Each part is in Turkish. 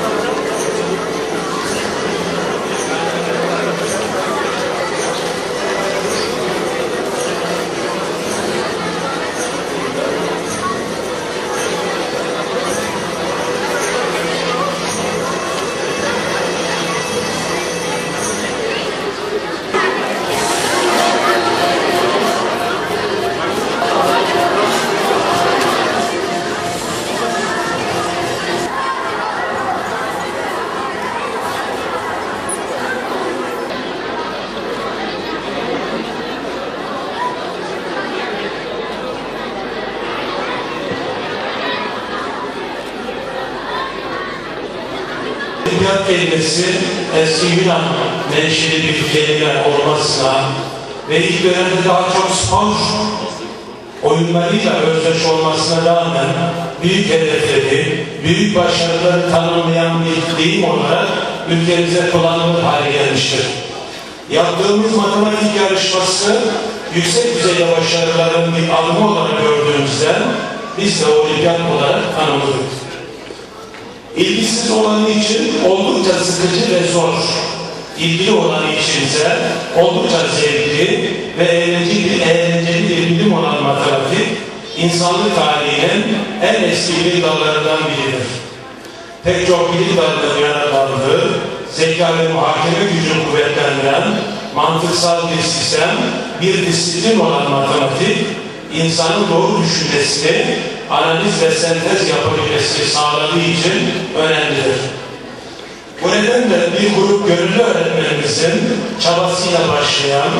감사합니다. Edebiyat kelimesi eski Yunan menşeli bir kelime olmasına ve ilk dönemde daha çok spor oyunlarıyla özdeş olmasına rağmen büyük hedefleri, büyük başarıları tanımlayan bir deyim olarak ülkemize kullanılır hale gelmiştir. Yaptığımız matematik yarışması yüksek düzeyde başarıların bir alımı olarak gördüğümüzden biz de olimpiyat olarak tanımladık. İlgisiz olanı için oldukça sıkıcı ve zor. İlgili olanı içinse oldukça zevkli ve eğlenceli, eğlenceli bir bilim olan matematik, insanlık tarihinin en eski bilim dallarından biridir. Pek çok bilim dalının yaralandığı, zeka ve muhakeme gücünü kuvvetlendiren, mantıksal bir sistem, bir disiplin olan matematik, insanın doğru düşünmesini, analiz ve sentez yapabilmesini sağladığı için önemlidir. Bu nedenle bir grup gönüllü öğretmenimizin çabasıyla başlayan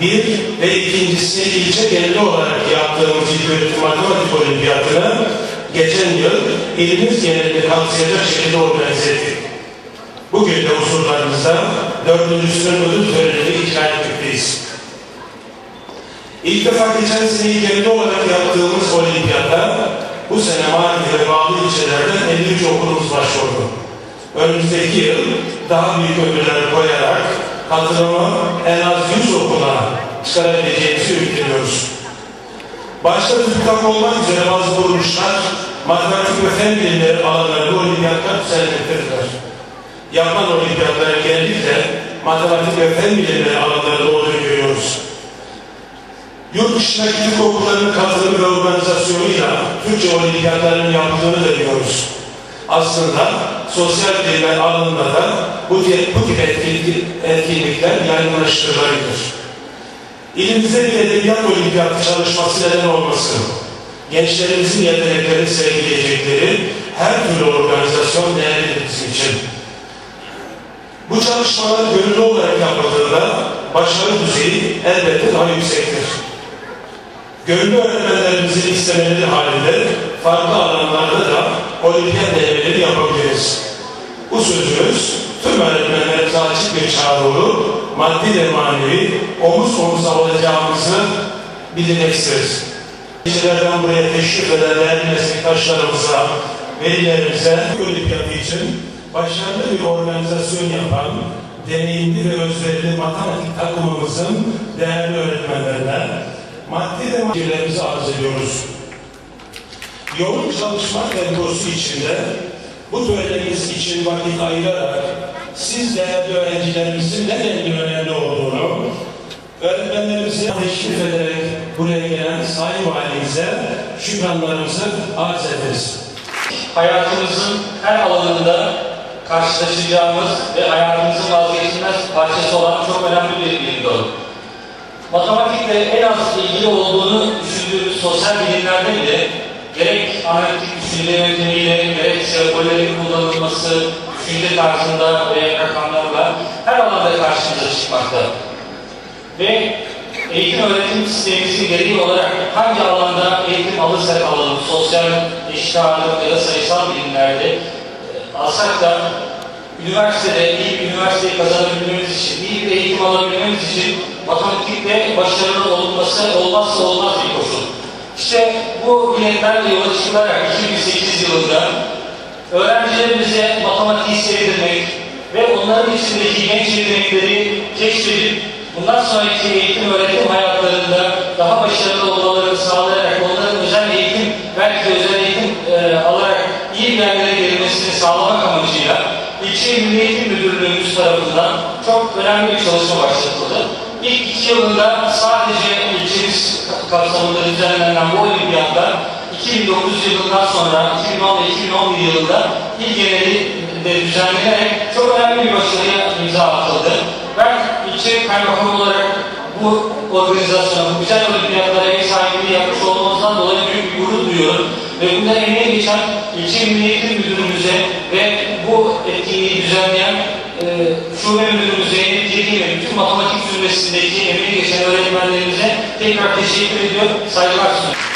bir ve ikincisi ilçe geneli olarak yaptığımız ilköğretim matematik olimpiyatını geçen yıl ilimiz genelinde kapsayacak şekilde organize ettik. Bugün de huzurlarınızda dördüncüsünün ödül törenini icra etmekteyiz. İlk defa geçen seneyi genel olarak yaptığımız olimpiyatta bu sene Mardin ve bağlı ilçelerden 53 okulumuz başvurdu. Önümüzdeki yıl daha büyük ödüller koyarak katılımı en az 100 okula çıkarabileceğimizi ümitleniyoruz. Başta TÜBİTAK olmak üzere bazı kuruluşlar matematik ve fen bilimleri alanlarında olimpiyatlar düzenlemektedirler. Yapılan olimpiyatların genellikle matematik ve fen bilimleri alanlarında olduğunu görüyoruz. Yurt dışındaki Türk okullarının katılımı ve organizasyonuyla Türkçe olimpiyatlarının yapıldığını da biliyoruz. Aslında sosyal bilimler alanında da bu tip, bu tip etkinlik, etkinlikler yaygınlaştırılabilir. İlimizde bir edebiyat olimpiyatı çalışması neden olmasın? Gençlerimizin yeteneklerini sergileyecekleri her türlü organizasyon bizim için. Bu çalışmalar gönüllü olarak yapıldığında başarı düzeyi elbette daha yüksektir. Gönüllü öğretmenlerimizin istemeleri halinde farklı alanlarda da olimpiyat denemeleri yapabiliriz. Bu sözümüz tüm öğretmenlerimize açık bir çağrı olur, maddi ve manevi omuz omuza olacağımızı bilmek isteriz. İşçilerden buraya teşrif eden değerli meslektaşlarımıza, velilerimize olimpiyatı için başarılı bir organizasyon yapan deneyimli ve özverili matematik takımımızın değerli öğretmenlerine maddi ve maddelerimizi arz ediyoruz. Yoğun çalışma temposu içinde bu törenimiz için vakit ayırarak siz değerli öğrencilerimizin ne denli önemli olduğunu öğretmenlerimize teşrif ederek buraya gelen Sayın Valimize şükranlarımızı arz ederiz. hayatımızın her alanında karşılaşacağımız ve hayatımızın vazgeçilmez parçası olan çok önemli bir dalı. Matematikle en az ilgili olduğunu düşündüğümüz sosyal bilimlerde bile gerek analitik düşünce yöntemiyle, gerek sembollerin kullanılması, düşünce tarzında ve rakamlarla her alanda karşımıza çıkmakta. Ve eğitim öğretim sistemimizin gereği olarak hangi alanda eğitim alırsak alalım, sosyal, eşit ağırlık ya da sayısal bilimlerde e, alsak da üniversitede iyi bir üniversiteyi kazanabilmemiz için, iyi bir eğitim alabilmemiz için matematikte başarılı olması olmazsa olmaz bir koşul. İşte bu biletlerle yola çıkılarak 2008 yılında öğrencilerimize matematiği sevdirmek ve onların içindeki genç yetenekleri keşfedip bundan sonraki eğitim öğretim hayatlarında daha başarılı Eğitim Müdürlüğümüz tarafından çok önemli bir çalışma başlatıldı. İlk iki yılında sadece ilçemiz kapsamında düzenlenen bu olimpiyatlar 2009 yılından sonra 2010 ve 2011 yılında il genelinde düzenlenerek çok önemli bir başarıya imza atıldı. Ben ilçe kaymakamı olarak bu organizasyona, bu güzel olimpiyatlara ev sahipliği yapmış olmamızdan dolayı büyük bir gurur duyuyorum. Ve bunda emeği geçen ilçe Eğitim Müdürümüze ve bu etkinliği düzenleyen e, şube müdürümüze, Zeynep ve bütün matematik zümresindeki emeği geçen öğretmenlerimize tekrar teşekkür ediyor, saygılar sunuyorum.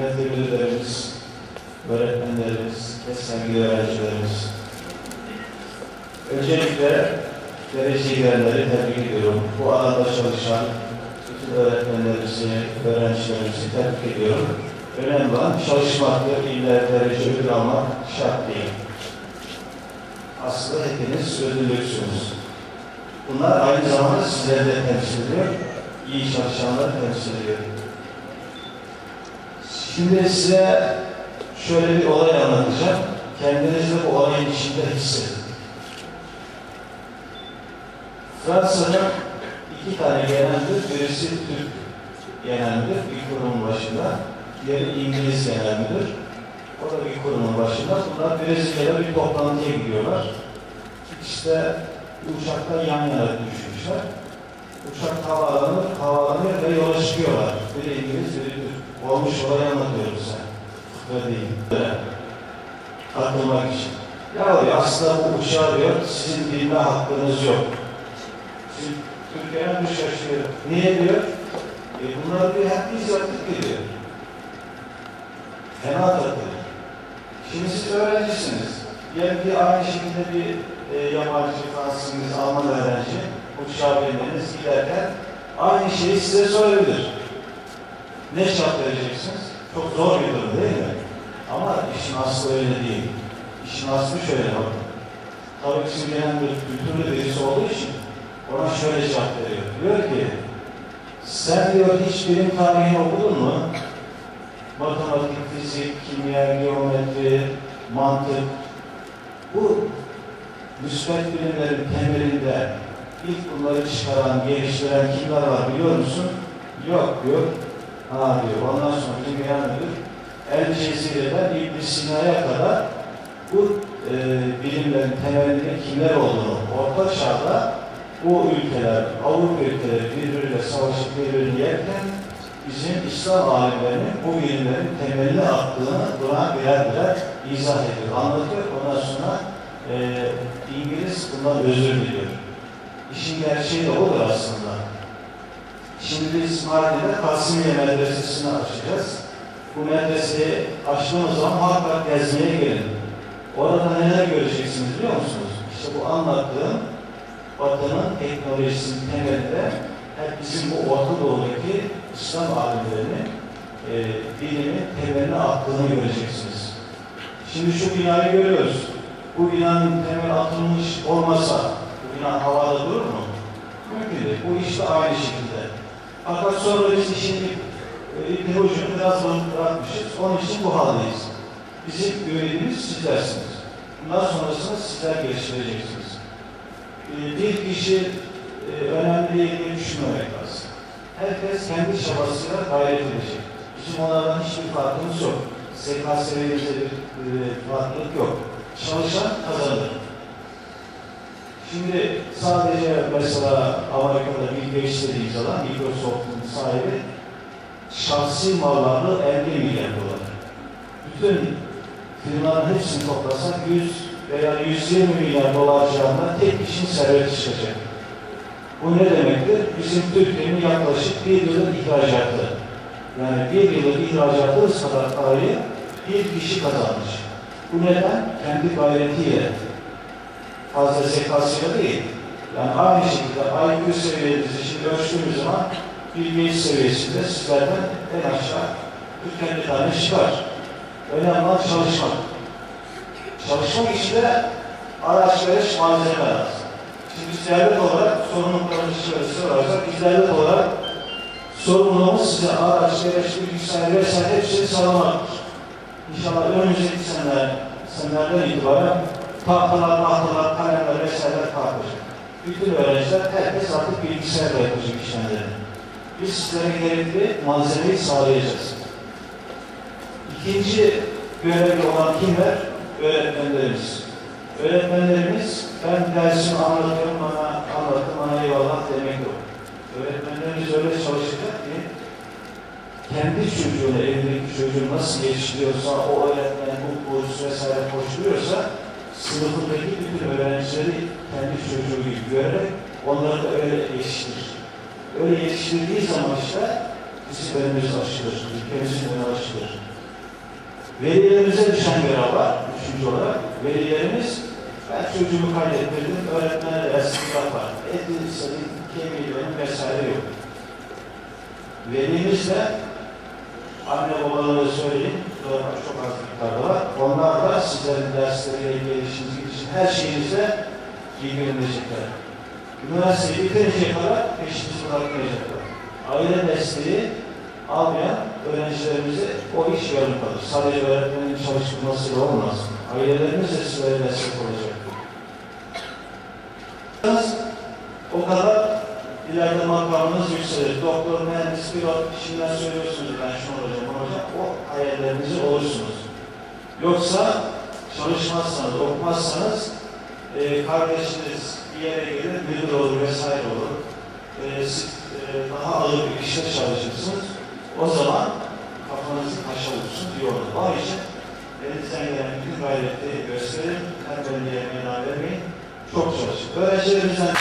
Kıymetli müdürlerimiz, öğretmenlerimiz sevgili öğrencilerimiz. Öncelikle derece girenleri tebrik ediyorum. Bu alanda çalışan bütün öğretmenlerimizi, öğrencilerimizi tebrik ediyorum. Önemli olan çalışmaktır, illa derece ödül almak şart değil. Aslında hepiniz ödüllüksünüz. Bunlar aynı zamanda sizleri de temsil ediyor. İyi çalışanları temsil ediyor. Şimdi size şöyle bir olay anlatacağım. Kendinizi bu olayın içinde hissedin. Fransa'nın iki tane geneldir. Birisi Türk geneldir, bir kurumun başında. Diğeri İngiliz geneldir. O da bir kurumun başında. Bunlar Brezilya'da bir toplantıya gidiyorlar. İşte uçakta yan yana düşmüşler. Uçak havalanır, havalanıyor ve yola çıkıyorlar. Biri İngiliz, biri Türk. Olmuş olayı anlatıyorum sen. Böyle değil. Böyle. Atılmak için. Ya diyor, aslında bu uçağı diyor, sizin bilme hakkınız yok. Siz Türkiye'den bir şaşırıyor. Niye diyor? E bunlar diyor, hep biz yaptık ki diyor. Fena takılıyor. Şimdi siz öğrencisiniz. Diyelim ki aynı şekilde bir e, yabancı, Fransız, İngiliz, Alman öğrenci uçağa bindiniz giderken aynı şeyi size sorabilir. Ne şart vereceksiniz? Çok zor bir durum değil mi? Ama işin aslı öyle değil. İşin aslı şöyle bakın. Tabii ki genel bir kültürlü birisi olduğu için ona şöyle cevap veriyor. Diyor ki, sen diyor hiç bilim tarihini okudun mu? Matematik, fizik, kimya, geometri, mantık. Bu müsbet bilimlerin temelinde ilk bunları çıkaran, geliştiren kimler var biliyor musun? Yok diyor. Ha diyor. Ondan sonra dünya müdür El Cezire'den İbn Sina'ya kadar bu e, bilimlerin temelinde kimler olduğunu orta çağda bu ülkeler, Avrupa ülkeleri birbiriyle savaşıp birbirini yerken bizim İslam alimlerinin bu bilimlerin temelini attığını buna birer birer izah ediyor, anlatıyor. Ondan sonra e, İngiliz bundan özür diliyor. İşin gerçeği de odur aslında. Şimdi biz Mardin'de Kasimiye Medresesi'ni açacağız. Bu medreseyi açtığımız zaman muhakkak gezmeye gelin. Orada neler göreceksiniz biliyor musunuz? İşte bu anlattığım Batı'nın teknolojisinin temelinde hep bizim bu Orta Doğu'daki İslam alimlerinin e, bilimin temeline attığını göreceksiniz. Şimdi şu binayı görüyoruz. Bu binanın temeli atılmış olmasa bu bina havada durur mu? Mümkün değil. Bu iş de aynı şekilde. Fakat sonra biz işin e, ipini ucunu biraz bırakmışız. Onun için bu haldeyiz. Bizim güvenimiz sizlersiniz. Bundan sonrasını sizler geliştireceksiniz. E, bir kişi e, önemli diye düşünmemek lazım. Herkes kendi çabasıyla gayret edecek. Bizim onlardan hiçbir farkımız yok. SKS seviyemizde bir farklılık yok. Çalışan kazanır. Şimdi sadece mesela Amerika'da bir geçtiği zaman Microsoft'un sahibi şahsi mallarını 50 milyar dolar. Bütün firmaların hepsini toplasak 100 veya 120 milyar dolar civarında tek kişinin serveti çıkacak. Bu ne demektir? Bizim Türkiye'nin yaklaşık bir yıllık ihracatı. Yani bir yıllık ihracatımız kadar parayı bir kişi kazanmış. Bu neden? Kendi gayretiyle. Fazla zekasıyla değil. Yani aynı şekilde IQ seviyenizi şimdi ölçtüğümüz zaman bilgi seviyesinde sizlerden en aşağı 40 tane çıkar. Önemli olan çalışmak. Çalışmak için de araç malzeme lazım. Şimdi biz devlet olarak sorumluluklarımızı şöyle sorarsak, biz devlet olarak sorumluluğumuz size araç, gereç, bilgisayar vesaire hepsini sağlamaktır. İnşallah önümüzdeki seneler, senelerden itibaren tahtalar, tahtalar, kalemler vesaireler kalkacak. Bütün öğrenciler, herkes artık bilgisayarla yapacak işlemlerini. Biz sizlere gerekli malzemeyi sağlayacağız. İkinci görevli olan kimler? Öğretmenlerimiz. Öğretmenlerimiz, ben dersimi anlatıyorum, bana anlattım, bana eyvallah demek yok. Öğretmenlerimiz öyle çalışacak ki, kendi çocuğunu, evindeki çocuğu nasıl yetiştiriyorsa, o öğretmen, bu kurs vesaire koşturuyorsa, sınıfındaki bütün öğrencileri kendi çocuğu gibi görerek onları da öyle yetiştirir. Öyle yetiştirdiği zaman işte önümüz açılır, ülkemizin önü açılır. Velilerimize düşen görev var, üçüncü olarak. Velilerimiz, ben çocuğumu kaydettirdim, öğretmenler dersini yapar. Etli, sarı, kemiği, vesaire yok. Velimiz de anne babalara söyleyin, burada çok az miktarda var. Onlar da sizlerin dersleriyle gelişiniz için her şeyinize ilgilenecekler. Üniversiteyi bitirinceye kadar peşinizi bırakmayacaklar. Aile desteği almayan öğrencilerimize o iş yarım. Sadece öğretmenin çalıştırmasıyla olmaz. Ailelerimiz de sizlere destek olacaktır. O kadar ileride makamınız yükselir. Doktor, mühendis, pilot, şimdiden söylüyorsunuz ben şunu olacağım, bunu olacağım. O hayallerinizi olursunuz. Yoksa çalışmazsanız, okumazsanız e, kardeşiniz bir yere gelir, müdür olur vesaire olur. E, siz e, daha ağır bir işte çalışırsınız. O zaman kafanızı taşa vursun diyor. Onun için elinizden gelen bütün gayreti gösterin. Her belediye meydan vermeyin. Çok çalışın. Öğrencilerimizden